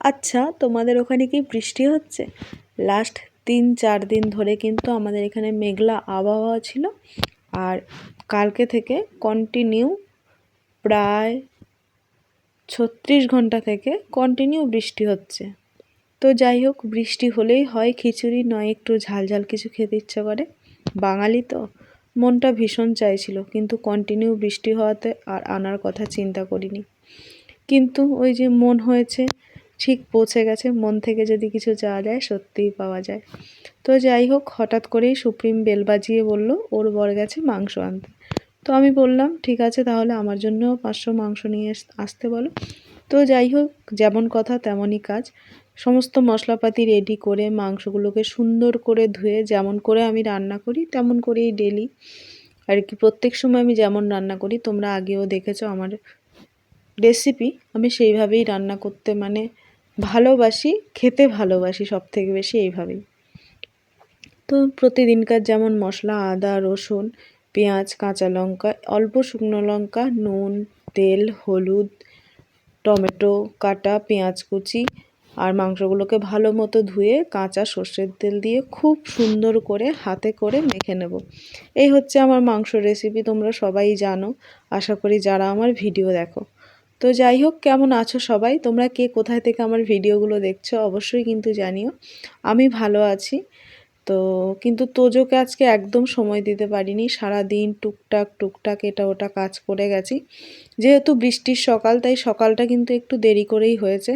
আচ্ছা তোমাদের ওখানে কি বৃষ্টি হচ্ছে? লাস্ট তিন, চার দিন ধরে কিন্তু আমাদের এখানে মেঘলা আবহাওয়া ছিল। আর কালকে থেকে কন্টিনিউ প্রায় ছত্রিশ ঘণ্টা থেকে কন্টিনিউ বৃষ্টি হচ্ছে। তো যাই হোক, বৃষ্টি হলেই হয়, খিচুড়ি নয়, একটু ঝাল ঝাল কিছু খেতে ইচ্ছা করে। বাঙালি তো, মনটা ভীষণ চাইছিল, কিন্তু কন্টিনিউ বৃষ্টি হওয়াতে আর আনার কথা চিন্তা করিনি। কিন্তু ওই যে মন হয়েছে ঠিক পৌঁছে গেছে, মন থেকে যদি কিছু চাওয়া যায়, সত্যিই পাওয়া যায়। তো যাই হোক, হঠাৎ করেই সুপ্রিম বেল বাজিয়ে বলল, ওর বর গেছে, মাংস আনতে। তো আমি বললাম, ঠিক আছে, তাহলে আমার জন্য পাঁচশো মাংস নিয়ে আসতে বলো। তো যাই হোক, যেমন কথা তেমনই কাজ। সমস্ত মশলাপাতি রেডি করে, মাংসগুলোকে সুন্দর করে ধুয়ে, যেমন করে আমি রান্না করি, তেমন করেই ডেলি আর কি, প্রত্যেক সময় আমি যেমন রান্না করি, তোমরা আগেও দেখেছ আমার রেসিপি আমি সেইভাবেই রান্না করতে মানে ভালোবাসি, খেতে ভালোবাসি সব থেকে বেশি এইভাবেই। তো প্রতিদিনকার যেমন মশলা, আদা, রসুন, পেঁয়াজ, কাঁচা লঙ্কা, অল্প শুকনো লঙ্কা, নুন, তেল, হলুদ, টমেটো, কাটা, পেঁয়াজ কুচি আর মাংসগুলোকে ভালো মতো ধুয়ে কাঁচা সর্ষের তেল দিয়ে খুব সুন্দর করে হাতে করে মেখে নেব। এই হচ্ছে আমার মাংস রেসিপি তোমরা সবাই জানো। আশা করি যারা আমার ভিডিও দেখো। তো যাই হোক, কেমন আছো সবাই? তোমরা কে কোথায় থেকে আমার ভিডিওগুলো দেখছ অবশ্যই কিন্তু জানিও। আমি ভালো আছি। তো কিন্তু তোজোকে আজকে একদম সময় দিতে পারিনি। সারা দিন টুকটাক টুকটাক এটা ওটা কাজ করে গেছি। যেহেতু বৃষ্টির সকাল, তাই সকালটা কিন্তু একটু দেরি করেই হয়েছে।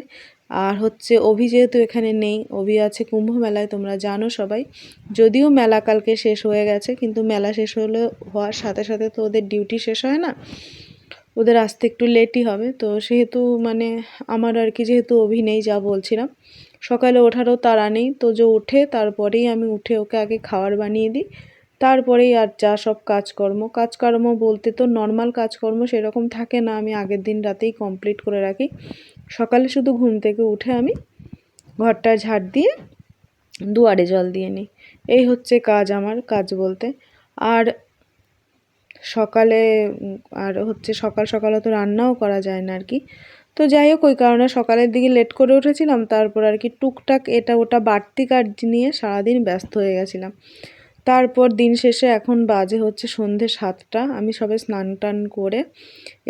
আর হচ্ছে অভি যেহেতু এখানে নেই, অভি আছে কুম্ভ মেলায় তোমরা জানো সবাই। যদিও মেলা কালকে শেষ হয়ে গেছে, কিন্তু মেলা শেষ হলে, হওয়ার সাথে সাথে তো ওদের ডিউটি শেষ হয় না। ওদের আসতে একটু লেটই হবে। তো সেহেতু মানে আমার আর কি যেহেতু অভিনয় যা বলছিলাম, সকালে ওঠারও তাড়া নেই। তো যে ওঠে, তারপরেই আমি উঠে ওকে আগে খাবার বানিয়ে দিই। তারপরেই আর যা সব কাজকর্ম। কাজকর্ম বলতে তো নর্মাল কাজকর্ম সেরকম থাকে না, আমি আগের দিন রাতেই কমপ্লিট করে রাখি। সকালে শুধু ঘুম থেকে উঠে আমি ঘরটা ঝাড় দিয়ে দুয়ারে জল দিয়ে নিই। এই হচ্ছে কাজ আমার কাজ বলতে। আর সকালে, আর হচ্ছে সকাল সকাল তো রান্নাও করা যায় না আর কি তো যাই হোক, ওই কারণে সকালের দিকে লেট করে উঠেছিলাম, তারপর আর কি টুকটাক এটা ওটা বাড়তি কাজ নিয়ে সারাদিন ব্যস্ত হয়ে গেছিলাম। তারপর দিন শেষে এখন বাজে হচ্ছে সন্ধে সাতটা, আমি সবে স্নান টান করে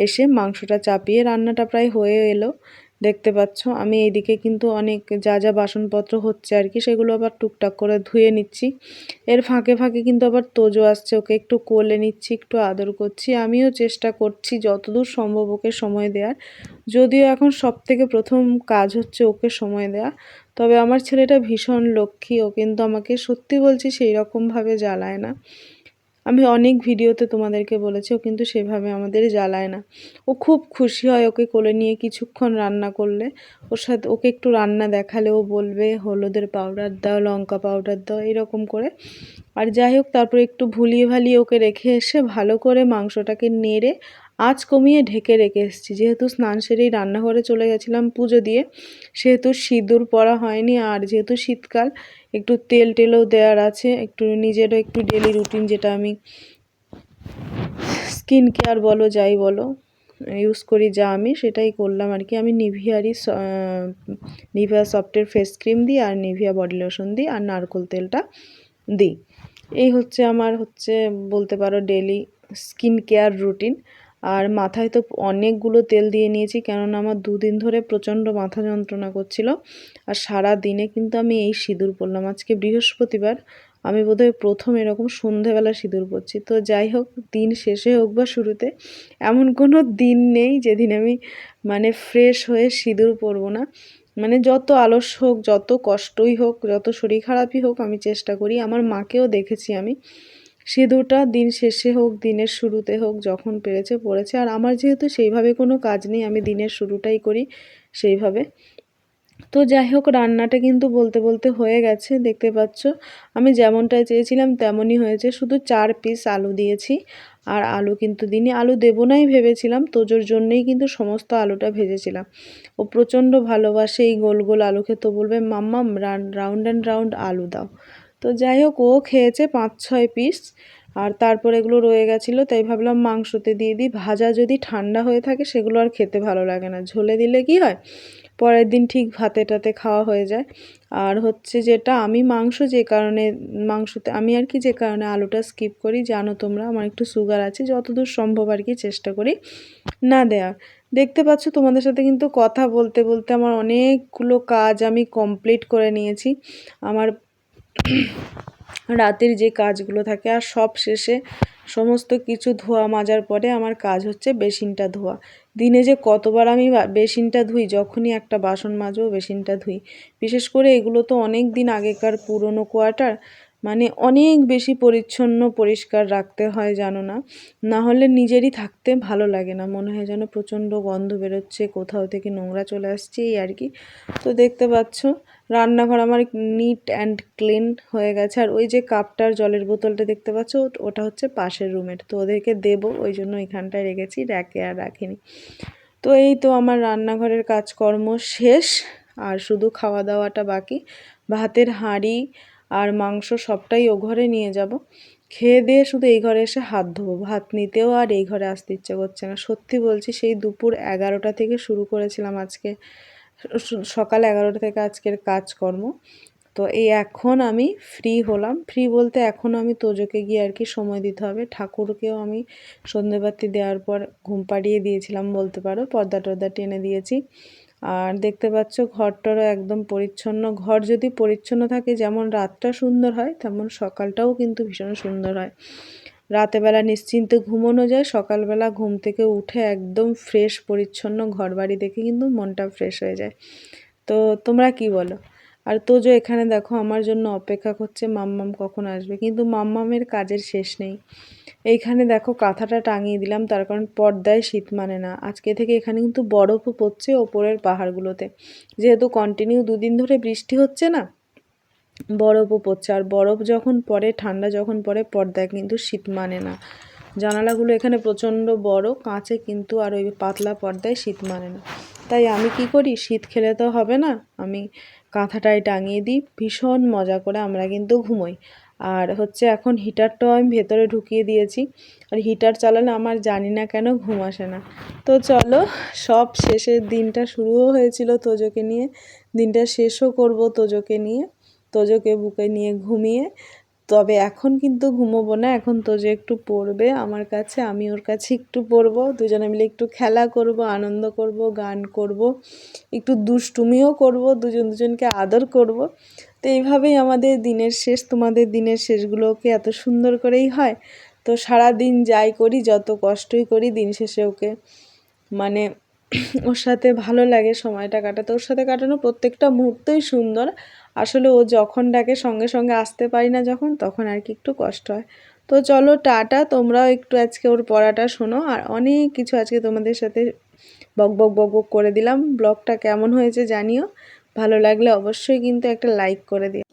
এসে মাংসটা চাপিয়ে রান্নাটা প্রায় হয়ে এলো। দেখতে পাচ্ছ। আমি এইদিকে কিন্তু অনেক যা যা বাসনপত্র হচ্ছে আর কি, সেগুলো আবার টুকটাক করে ধুয়ে নিচ্ছি। এর ফাঁকে ফাঁকে কিন্তু আবার তোজো আসছে, ওকে একটু কোলে নিচ্ছি, একটু আদর করছি। আমিও চেষ্টা করছি যতদূর সম্ভব ওকে সময় দেওয়ার। যদিও এখন সব থেকে প্রথম কাজ হচ্ছে ওকে সময় দেওয়া। তবে আমার ছেলেটা ভীষণ লক্ষ্মী, ও কিন্তু আমাকে সত্যি বলছি সেই রকমভাবে জ্বালায় না। আমি অনেক ভিডিওতে তোমাদেরকে বলেছি, ও কিন্তু সেভাবে আমাদের জ্বালায় না। ও খুব খুশি হয় ওকে কোলে নিয়ে কিছুক্ষণ রান্না করলে। ওর সাথে, ওকে একটু রান্না দেখালে ও বলবে, হলুদের পাউডার দাও, লঙ্কা পাউডার দাও, এরকম করে। আর যাই হোক, তারপরে একটু ভুলিয়ে ভালিয়ে ওকে রেখে এসে ভালো করে মাংসটাকে নেড়ে আঁচ কমিয়ে ঢেকে রেখে এসেছি। যেহেতু স্নান সেরেই রান্নাঘরে চলে গেছিলাম পুজো দিয়ে, সেহেতু সিঁদুর পরা হয়নি আর যেহেতু শীতকাল, একটু তেল টেলও দেওয়ার আছে, একটু নিজেরও একটু ডেলি রুটিন যেটা আমি স্কিন কেয়ার বলো, যাই বলো ইউজ করি যা আমি, সেটাই করলাম আর কি। আমি নিভিয়ারই নিভিয়া সফটের ফেস ক্রিম দিই আর নিভিয়া বডি লোশন দিই আর নারকোল তেলটা দিই। এই হচ্ছে আমার হচ্ছে বলতে পারো ডেলি স্কিন কেয়ার রুটিন আর মাথায় তো অনেকগুলো তেল দিয়ে নিয়েছি, কেননা আমার দুদিন ধরে প্রচণ্ড মাথা যন্ত্রণা করছিল। আর সারা দিনে কিন্তু আমি এই সিঁদুর পরলাম। আজকে বৃহস্পতিবার, আমি বোধহয় প্রথম এরকম সন্ধেবেলা সিঁদুর পরছি। তো যাই হোক, দিন শেষে হোক বা শুরুতে, এমন কোনো দিন নেই যেদিন আমি মানে ফ্রেশ হয়ে সিঁদুর পরবো না। মানে যত আলস হোক, যত কষ্টই হোক, যত শরীর খারাপই হোক, আমি চেষ্টা করি। আমার মাকেও দেখেছি আমি। সিঁদুরটা দিন শেষে হোক, দিনের শুরুতে হোক, যখন পেরেছে পড়েছে। আর আমার যেহেতু সেইভাবে কোনো কাজ নেই, আমি দিনের শুরুটাই করি সেইভাবে। তো যাই হোক, রান্নাটা কিন্তু বলতে বলতে হয়ে গেছে, দেখতে পাচ্ছ। আমি যেমনটা চেয়েছিলাম তেমনই হয়েছে, শুধু চার পিস আলু দিয়েছি। আর আলু কিন্তু দিনে আলু দেবো নাই ভেবেছিলাম, তোজোর জন্যই কিন্তু সমস্ত আলুটা ভেজেছিলাম। ও প্রচণ্ড ভালোবাসে এই গোল গোল আলু খেতে বলবে, মাম্মাম, রান, রাউন্ড অ্যান্ড রাউন্ড আলু দাও। তো যাই হোক, ও খেয়েছে পাঁচ, ছয় পিস আর তারপর এগুলো রয়ে গেছিল, তাই ভাবলাম মাংসতে দিয়ে দিই। ভাজা যদি ঠান্ডা হয়ে থাকে, সেগুলো আর খেতে ভালো লাগে না। ঝোলে দিলে কি হয়? পরের দিন ঠিক ভাতে টাতে খাওয়া হয়ে যায়। আর হচ্ছে যেটা, আমি মাংস যে কারণে, মাংসতে, আমি আর কি যে কারণে আলুটা স্কিপ করি, জানো তোমরা, আমার একটু সুগার আছে, যতদূর সম্ভব আর কি চেষ্টা করি না দেওয়ার দেখতে পাচ্ছ, তোমাদের সাথে কিন্তু কথা বলতে বলতে আমার অনেকগুলো কাজ আমি কমপ্লিট করে নিয়েছি। আমার রাতের যে কাজগুলো থাকে আর সব শেষে সমস্ত কিছু ধোয়া মাজার পরে আমার কাজ হচ্ছে বেসিনটা ধোয়া। দিনে যে কতবার আমি বেসিনটা ধুই, যখনই একটা বাসন মাজবো বেসিনটা ধুই। বিশেষ করে এগুলো তো অনেক দিন আগেকার পুরনো কোয়ার্টার মানে অনেক বেশি পরিচ্ছন্ন, পরিষ্কার রাখতে হয় জানো না? না হলে নিজেরই থাকতে ভালো লাগে না। মনে হয় যেন প্রচণ্ড গন্ধ বেরোচ্ছে, কোথাও থেকে নোংরা চলে আসছে, এই আর কি। তো দেখতে পাচ্ছ, রান্নাঘর আমার নিট অ্যান্ড ক্লিন হয়ে গেছে। আর ওই যে কাপটার জলের বোতলটা দেখতে পাচ্ছ, ওটা হচ্ছে পাশের রুমের তো ওদেরকে দেবো, ওই জন্য এখানটায় রেখেছি র্যাকে আর রাখিনি। তো এই তো আমার রান্নাঘরের কাজকর্ম শেষ। আর শুধু খাওয়া দাওয়াটা বাকি। ভাতের হাঁড়ি আর মাংস সবটাই ও ঘরে নিয়ে যাব। খেয়ে দিয়ে শুধু এই ঘরে এসে হাত ধোবো। ভাত নিতেও আর এই ঘরে আসতে ইচ্ছে করছে না। সত্যি বলছি, সেই দুপুর এগারোটা থেকে শুরু করেছিলাম আজকে। সকাল এগারোটা থেকে আজকের কাজকর্ম। তো এই এখন আমি ফ্রি হলাম। ফ্রি বলতে এখন আমি তোজোকে গিয়ে আর কি সময় দিতে হবে। ঠাকুরকেও আমি সন্ধেবাতি দেওয়ার পর ঘুম পাড়িয়ে দিয়েছিলাম বলতে পারো। পর্দা টর্দা টেনে দিয়েছি। আর দেখতে পাচ্ছ ঘরটারও একদম পরিচ্ছন্ন। ঘর যদি পরিচ্ছন্ন থাকে, যেমন রাতটা সুন্দর হয়, তেমন সকালটাও কিন্তু ভীষণ সুন্দর হয়। রাতেবেলা নিশ্চিন্তে ঘুমোনো যায়, সকালবেলা ঘুম থেকে উঠে একদম ফ্রেশ পরিচ্ছন্ন ঘরবাড়ি দেখে কিন্তু মনটা ফ্রেশ হয়ে যায়। তো তোমরা কি বলো? আর তোজো এখানে দেখো আমার জন্য অপেক্ষা করছে, মাম্মাম কখন আসবে? কিন্তু মাম্মামের কাজের শেষ নেই। এইখানে দেখো কাঁথাটা টাঙিয়ে দিলাম, তার কারণ পর্দায় শীত মানে না। আজকে থেকে এখানে কিন্তু বরফও পড়ছে ওপরের পাহাড়গুলোতে। যেহেতু কন্টিনিউ দুদিন ধরে বৃষ্টি হচ্ছে না, বরফও পড়ছে। আর বরফ যখন পড়ে, ঠান্ডা যখন পড়ে, পর্দায় কিন্তু শীত মানে না। জানালাগুলো এখানে প্রচণ্ড বড়, কাঁচে কিন্তু আর ওই পাতলা পর্দায় শীত মানে না। তাই আমি কি করি? শীত খেলে তো হবে না। আমি কাঁথাটায় টাঙিয়ে দিই। ভীষণ মজা করে আমরা কিন্তু ঘুমোই। আর হচ্ছে এখন হিটারটাও আমি ভেতরে ঢুকিয়ে দিয়েছি। আর হিটার চালালে আমার জানি না কেন ঘুম আসে না। তো চলো, সব শেষের দিনটা শুরুও হয়েছিল তোজোকে নিয়ে। দিনটা শেষও করব তোজোকে নিয়ে। তোজোকে বুকে নিয়ে ঘুমিয়ে তবে এখন কিন্তু ঘুমোবো না, এখন তোজো একটু পড়বে আমার কাছে, আমি ওর কাছে একটু পড়ব, দুজনে মিলে একটু খেলা করব, আনন্দ করব, গান করব, একটু দুষ্টুমিও করব, দুজন দুজনকে আদর করব। তো এইভাবেই আমাদের দিনের শেষ, তোমাদের দিনের শেষগুলোকে এত সুন্দর করেই হয়। তো সারা দিন যাই করি, যত কষ্টই করি দিন শেষে ওকে মানে ওর সাথে ভালো লাগে, সময়টা কাটাতে, ওর সাথে কাটানো প্রত্যেকটা মুহূর্তই সুন্দর। আসলে ও যখন ডাকে সঙ্গে সঙ্গে আসতে পারি না যখন, তখন আর কি একটু কষ্ট হয়। তো চলো টাটা, তোমরাও একটু আজকে ওর পড়াটা শোনো। আর অনেক কিছু আজকে তোমাদের সাথে বক বক বক বক করে দিলাম। ব্লগটা কেমন হয়েছে জানিও। ভালো লাগলে অবশ্যই কিন্তু একটা লাইক করে দিও।